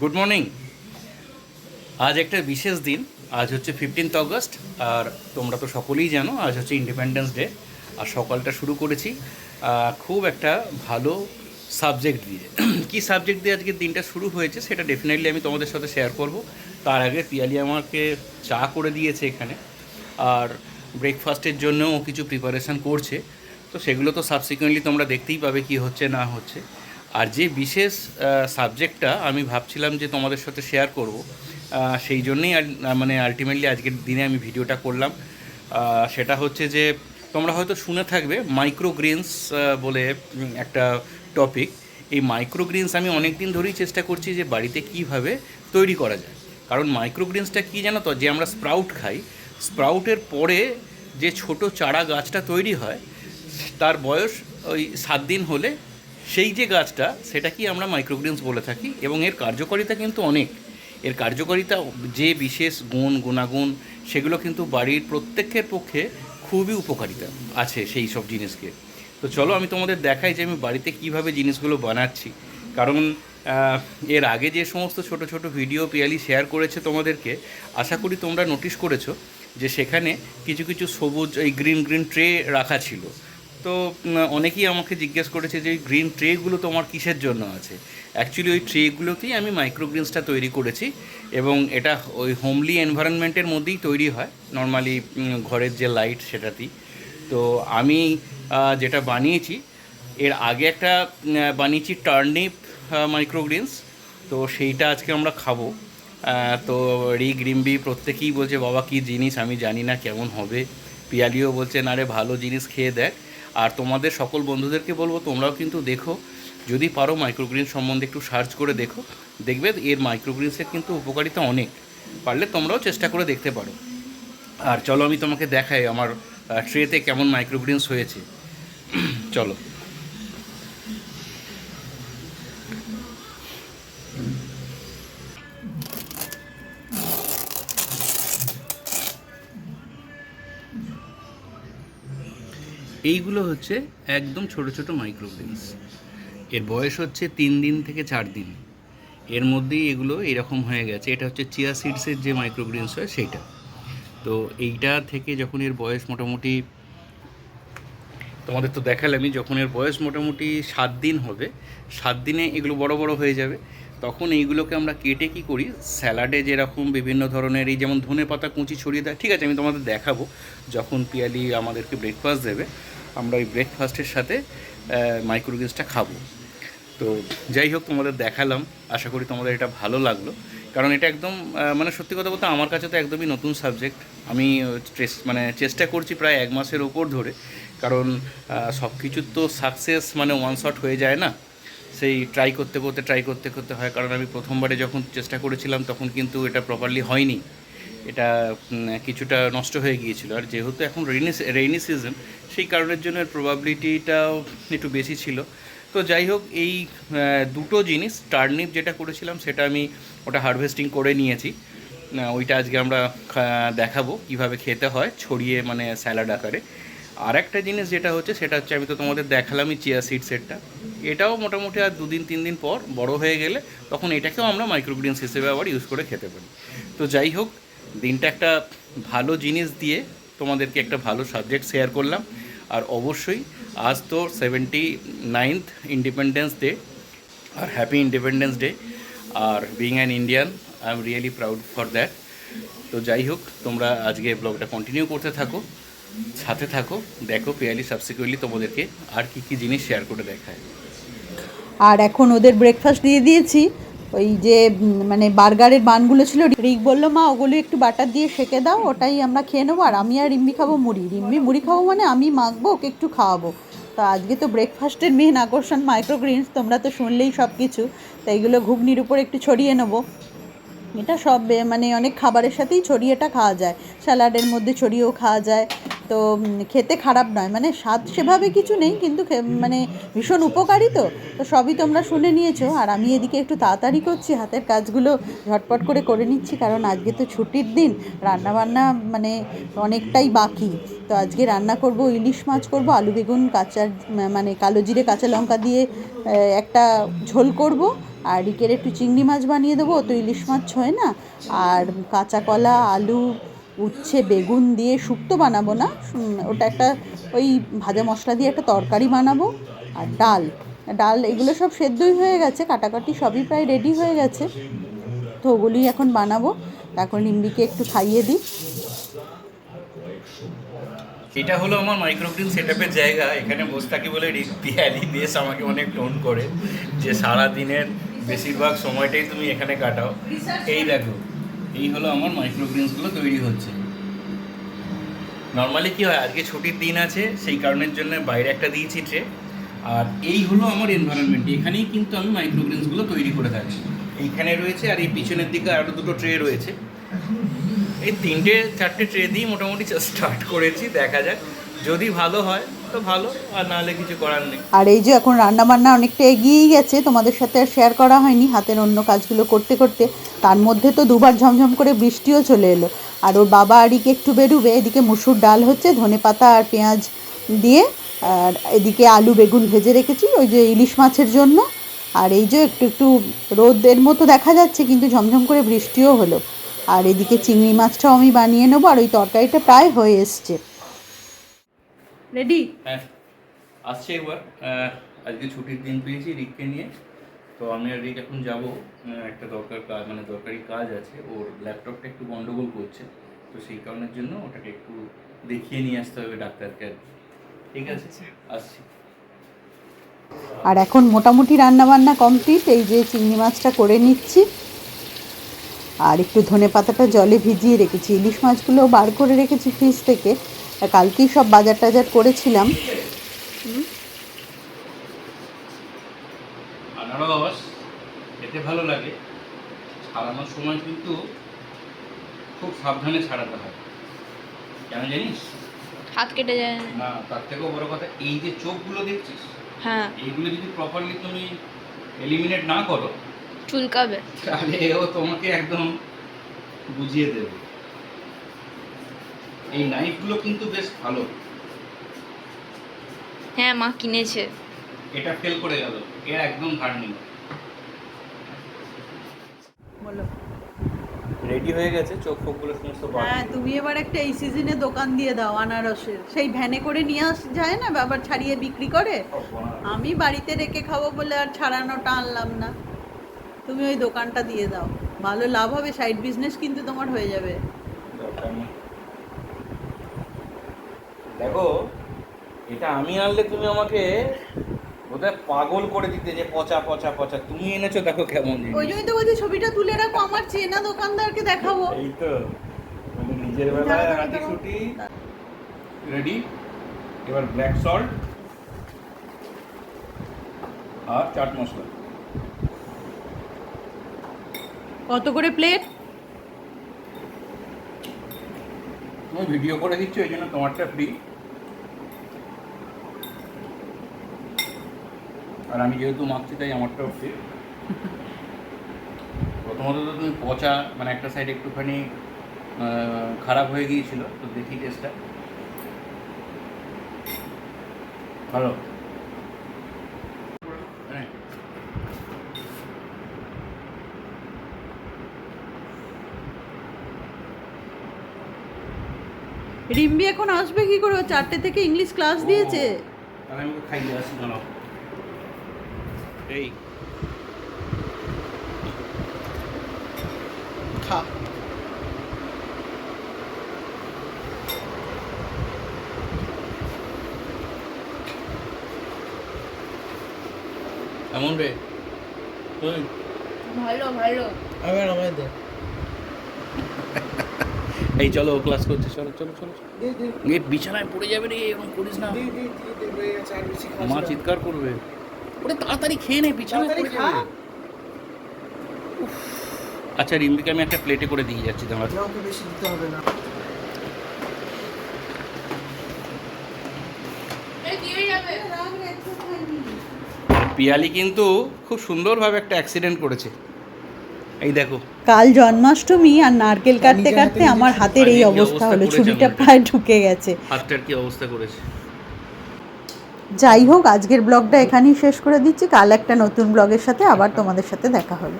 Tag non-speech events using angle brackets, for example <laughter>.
Good morning আজ একটা বিশেষ দিন। আজ হচ্ছে ফিফটিন্থ অগস্ট আর তোমরা তো সকলেই জানো, আজ হচ্ছে ইন্ডিপেন্ডেন্স ডে আর সকালটা শুরু করেছি খুব একটা ভালো সাবজেক্ট দিয়ে। <clears throat> কি সাবজেক্ট দিয়ে আজকের দিনটা শুরু হয়েছে, সেটা ডেফিনেটলি আমি তোমাদের সাথে শেয়ার করব। তার আগে পিয়ালি আমাকে চা করে দিয়েছে এখানে, আর ব্রেকফাস্টের জন্যও কিছু প্রিপারেশান করছে। তো সেগুলো তো সাবসিকুয়েন্টলি তোমরা দেখতেই পাবে কি হচ্ছে, না হচ্ছে। আর যে বিশেষ সাবজেক্টটা আমি ভাবছিলাম যে তোমাদের সাথে শেয়ার করব সেই জন্যেই মানে আলটিমেটলি আজকের দিনে আমি ভিডিওটা করলাম। সেটা হচ্ছে যে, তোমরা হয়তো শুনে থাকবে মাইক্রোগ্রিনস বলে একটা টপিক এই মাইক্রোগ্রিনস আমি অনেক দিন ধরেই চেষ্টা করছি যে বাড়িতে কীভাবে তৈরি করা যায়। কারণ মাইক্রোগ্রিনসটা কী জানো তো, যে আমরা স্প্রাউট খাই স্প্রাউটের পরে যে ছোট চারা গাছটা তৈরি হয়, তার বয়স ওই সাত দিন হলে সেই যে গাছটা, সেটা কি আমরা মাইক্রোগ্রিনস বলে থাকি? এবং এর কার্যকারিতা কিন্তু অনেক। এর কার্যকারিতা যে বিশেষ গুণ, গুণাগুণ, সেগুলো কিন্তু বাড়ির প্রত্যেকের পক্ষে খুবই উপকারিতা আছে সেই সব জিনিসকে। তো চলো আমি তোমাদের দেখাই যে আমি বাড়িতে কীভাবে জিনিসগুলো বানাচ্ছি। কারণ এর আগে যে সমস্ত ছোট ছোট ভিডিও পিয়ালি শেয়ার করেছে তোমাদেরকে, আশা করি তোমরা নোটিশ করেছ যে সেখানে কিছু কিছু সবুজ, এই গ্রিন গ্রিন ট্রে রাখা ছিল। তো অনেকেই আমাকে জিজ্ঞেস করেছে যে গ্রিন ট্রেগুলো তোমার কিসের জন্য আছে? অ্যাকচুয়ালি ওই ট্রেগুলোতেই আমি মাইক্রোগ্রিনসটা তৈরি করেছি এবং এটা ওই হোমলি এনভায়রনমেন্টের মধ্যেই তৈরি হয়। নর্মালি ঘরের যে লাইট সেটাতেই। তো আমি যেটা বানিয়েছি, এর আগে একটা বানিয়েছি টার্নিপ মাইক্রোগ্রিনস তো সেইটা আজকে আমরা খাব। তো রিক রিম্বি প্রত্যেকেই বলছে, বাবা, কী জিনিস? আমি জানি না কেমন হবে। পিয়ালিও বলছে, না রে, ভালো জিনিস খেয়ে দেখ। আর তোমাদের সকল বন্ধুদেরকে বলব, তোমরাও কিন্তু দেখো। যদি পারো মাইক্রোগ্রিন সম্বন্ধে একটু সার্চ করে দেখো। দেখবে এর মাইক্রোগ্রিনসের কিন্তু উপকারিতা অনেক। পারলে তোমরাও চেষ্টা করে দেখতে পারো। আর চলো আমি তোমাকে দেখাই আমার ট্রেতে কেমন মাইক্রোগ্রিনস হয়েছে। চলো। এইগুলো হচ্ছে একদম ছোট ছোট মাইক্রোগ্রিনস এর বয়স হচ্ছে তিন দিন থেকে চার দিন। এর মধ্যেই এগুলো এরকম হয়ে গেছে। এটা হচ্ছে চিয়া সিডসের যে মাইক্রোগ্রিনস হয় সেইটা তো এইটা থেকে যখন এর বয়স মোটামুটি তোমাদের তো দেখালামই, যখন এর বয়স মোটামুটি সাত দিন হবে, সাত দিনে এগুলো বড় বড় হয়ে যাবে। তখন এইগুলোকে আমরা কেটে কি করি? স্যালাডে যেরকম বিভিন্ন ধরনের এই যেমন ধনে পাতা কুচি ছড়িয়ে দেয়, ঠিক আছে, আমি তোমাদের দেখাবো। যখন পিয়ালি আমাদেরকে ব্রেকফাস্ট দেবে আমরা ওই ব্রেকফাস্টের সাথে মাইক্রোগ্রিনসটা খাব। তো যাই হোক, তোমাদের দেখালাম। আশা করি তোমাদের এটা ভালো লাগল। কারণ এটা একদম মানে সত্যি কথা বলতে আমার কাছে তো একদমই নতুন সাবজেক্ট আমি মানে চেষ্টা করছি প্রায় এক মাসের ওপর ধরে। কারণ সব কিছুর তো সাকসেস মানে ওয়ান শট হয়ে যায় না। সেই ট্রাই করতে করতে ট্রাই করতে করতে হয়। কারণ আমি প্রথমবারে যখন চেষ্টা করেছিলাম, তখন কিন্তু এটা প্রপারলি হয়নি। এটা কিছুটা নষ্ট হয়ে গিয়েছিল। আর যেহেতু এখন রেইনি রেইনি সিজন সেই কারণের জন্য প্রবাবিলিটিটাও একটু বেশি ছিল। তো যাই হোক, এই দুটো জিনিস টার্নিপ যেটা করেছিলাম, সেটা আমি ওটা হারভেস্টিং করে নিয়েছি। ওইটা আজকে আমরা দেখাবো কীভাবে খেতে হয় ছড়িয়ে মানে স্যালাড আকারে। আর একটা জিনিস যেটা হচ্ছে, সেটা হচ্ছে, আমি তো তোমাদের দেখালামই চিয়া সিড সেটটা এটাও মোটামুটি আর দুদিন, তিন দিন পর বড় হয়ে গেলে তখন এটাকেও আমরা মাইক্রোগ্রিনস হিসেবে আবার ইউজ করে খেতে পারি। তো যাই হোক দিনটা একটা ভালো জিনিস দিয়ে তোমাদেরকে একটা ভালো সাবজেক্ট শেয়ার করলাম। আর অবশ্যই আজ তো সেভেন্টি নাইনথ ইন্ডিপেন্ডেন্স ডে আর happy independence day R being an Indian I am really proud for that তো যাই হোক, তোমরা আজকে ব্লগটা কন্টিনিউ করতে থাকো, সাথে থাকো, দেখো পিয়ালি সাবসিকুয়েন্টলি তোমাদেরকে আর কি কি জিনিস শেয়ার করে দেখায়। আর এখন ওদের ব্রেকফাস্ট দিয়ে দিয়েছি। ওই যে মানে বার্গারের বানগুলো ছিল, রিক বলল, মা, ওগুলো একটু বাটার দিয়ে সেকে দাও, ওটাই আমরা খেয়ে নেব, আর আমি আর রিম্বি খাব মুড়ি। রিম্বি মুড়ি খাব মানে আমি মাখবো, ওকে একটু খাওয়াবো। তো আজকে তো ব্রেকফাস্টের মেন আকর্ষণ মাইক্রোগ্রিনস তোমরা তো শুনলেই সব কিছু তো এইগুলো ঘুগনির উপর একটু ছড়িয়ে নেব। এটা সব মানে অনেক খাবারের সাথেই ছড়িয়েটা খাওয়া যায়। স্যালাডের মধ্যে ছড়িয়েও খাওয়া যায়। তো খেতে খারাপ নয়। মানে স্বাদ সেভাবে কিছু নেই, কিন্তু মানে ভীষণ উপকারী তো। তো সবই তোমরা শুনে নিয়েছো। আর আমি এদিকে একটু তাড়াতাড়ি করছি, হাতের কাজগুলো ঝটপট করে করে নিচ্ছি, কারণ আজকে তো ছুটির দিন। রান্না বান্না মানে অনেকটাই বাকি। তো আজকে রান্না করব ইলিশ মাছ, করব আলু বেগুন, কাঁচা মানে কালো জিরে, কাঁচা লঙ্কা দিয়ে একটা ঝোল করব। আর রিকের একটু চিংড়ি মাছ বানিয়ে দেবো তো ইলিশ মাছ হয় না। আর কাঁচা কলা, আলু উচ্ছে, বেগুন দিয়ে শুক্তো বানাবো না। ওটা একটা ওই ভাজা মশলা দিয়ে একটা তরকারি বানাবো। আর ডাল। ডাল, এগুলো সব সেদ্ধই হয়ে গেছে, কাটাকাটি সবই প্রায় রেডি হয়ে গেছে। তো ওগুলি এখন বানাবো। তারপর নিম্বিকে একটু খাইয়ে দিই। এটা হলো আমার মাইক্রোগ্রিন সেট আপের জায়গা। এখানে বসে থাকি বলে পিয়ালি বেশ আমাকে অনেক টোন করে যে সারা দিনের বেশিরভাগ সময়টাই তুমি এখানে কাটাও। এই দেখো। এই হলো আমার মাইক্রোগ্রিনসগুলো তৈরি হচ্ছে। নর্মালি কি হয়, আজকে ছুটির দিন আছে, সেই কারণের জন্য বাইরে একটা দিয়েছি ট্রে আর এই হলো আমার এনভায়রনমেন্ট এখানেই কিন্তু আমি মাইক্রোগ্রিনসগুলো তৈরি করে থাকি এইখানে রয়েছে আর এই পিছনের দিকে আরও দুটো ট্রে রয়েছে। এই তিনটে, চারটে ট্রে দিয়ে মোটামুটি স্টার্ট করেছি, দেখা যাক। যদি ভালো হয় আর আর এই যে এখন রান্না বান্না অনেকটা এগিয়েই গেছে, তোমাদের সাথে আর শেয়ার করা হয়নি হাতের অন্য কাজগুলো করতে করতে। তার মধ্যে তো দুবার ঝমঝম করে বৃষ্টিও চলে এলো। আর ওর বাবা আরিকে একটু বেরুবে, এদিকে মুসুর ডাল হচ্ছে, ধনে পাতা আর পেঁয়াজ দিয়ে। আর এদিকে আলু বেগুন ভেজে রেখেছি, ওই যে ইলিশ মাছের জন্য। আর এই যে একটু একটু রোদের মতো দেখা যাচ্ছে, কিন্তু ঝমঝম করে বৃষ্টিও হলো। আর এদিকে চিংড়ি মাছটাও আমি বানিয়ে নেব, আর ওই তরকারিটা প্রায় হয়ে এসছে। রেডি হ্যাঁ। আসছে একবার আজকে ছুটির দিন পেয়েছি রিককে নিয়ে। তো আমি আর রিক এখন যাব। একটা দরকার কাজ মানে দরকারি কাজ আছে। ওর ল্যাপটপটা একটু গন্ডগোল করছে। তো সেই কারণের জন্য ওটাকে একটু দেখিয়ে নিয়ে আসতে হবে ডাক্তারকে আর কি। ঠিক আছে? আসছি। আর এখন মোটামুটি রান্না বান্না কমপ্লিট এই যে চিংড়ি মাছটা করে নিচ্ছি। আর একটু ধনে পাতাটা জলে ভিজিয়ে রেখেছি। ইলিশ মাছগুলো বার করে রেখেছি ফ্রিজ থেকে। কালকেই সব বাজার টাজার করেছিলাম। আনারস খেতে ভালো লাগে। ছাড়ানোর সময় কিন্তু খুব সাবধানে ছাড়াতে হয়। কেন জানিস? হাত কেটে যায়। না তার থেকেও বড় কথা এই যে চোখগুলো দেখছিস হ্যাঁ। এইগুলো যদি প্রপারলি তুমি এলিমিনেট না করো চুলকাবে। তাহলে ও তোমাকে একদম বুঝিয়ে দেবে। এই নাইফগুলো কিন্তু বেশ ভালো। হ্যাঁ মা কিনেছে। এটা ফেল করে গেল। এর একদম ধার নেই। বলো। রেডি হয়ে গেছে চোখ ফোকগুলো সমস্ত হ্যাঁ তুমি এবার একটা এই সিজনে দোকান দিয়ে দাও আনারসের। সেই ভ্যানে করে নিয়ে আস যায় না আবার ছাড়িয়ে বিক্রি করে? আমি বাড়িতে রেখে খাব বলে আর ছাড়ানোটা আনলাম না। তুমি ওই দোকানটা দিয়ে দাও। ভালো লাভ হবে সাইড বিজনেস কিন্তু তোমার হয়ে যাবে। দরকার নেই। দেখো এটা আমি আনলে তুমি আমাকে বোধহয় পাগল করে দিতে যে পচা পচা পচা। তুমি এনেছো দেখো কেমন। ওই জন্যই তো বলছি ছবিটা তুলে রাখো আমার চেনা দোকানদারকে দেখাবো। এই তো মানে নিজের বেলায় দাঁড়াও। ছুটি। রেডি? এবার ব্ল্যাক সল্ট আর চাট মশলা। কত করে প্লেট? তুমি ভিডিও করে দিচ্ছ এই জন্য তোমারটা ফ্রি আর আমি যেহেতু মাখছি তাই আমারটাও ফ্রি প্রথমত তো তুমি পচা মানে একটা সাইড একটুখানি খারাপ হয়ে গিয়েছিল তো দেখি টেস্টটা ভালো? হ্যাঁ। রিম্বি এখন আসবে কি করে? চারটে থেকে ইংলিশ ক্লাস দিয়েছে। তাহলে আমি খাইয়ে আসি দাঁড়াও এই। খা। এমন রে? তুই ভালো ভালো। আবার আমায় দে। এই চলো ও ক্লাস করছে চলো চলো চলো। এ বিছানায় পড়ে যাবে রে এরকম করিস না। দে দে দে দে গেছে আর বেশি খাস মা চিৎকার করবে। ওরে তাড়াতাড়ি খেয়ে নে তাড়াতাড়ি পড়ে খা। আচ্ছা রিম্বিকে আমি একটা প্লেটে করে দিয়ে যাচ্ছি তোমার বেশি দিতে হবে না। পিয়ালি কিন্তু খুব সুন্দরভাবে একটা অ্যাক্সিডেন্ট করেছে। এই দেখো। কাল জন্মাষ্টমী আর নারকেল কাটতে কাটতে আমার হাতের এই অবস্থা হলো ছুরিটা প্রায় ঢুকে গেছে। হাতটার কি অবস্থা করেছে? যাই হোক, আজকের ব্লগটা এখানেই শেষ করে দিচ্ছি। কাল একটা নতুন ব্লগের সাথে আবার তোমাদের সাথে দেখা হবে।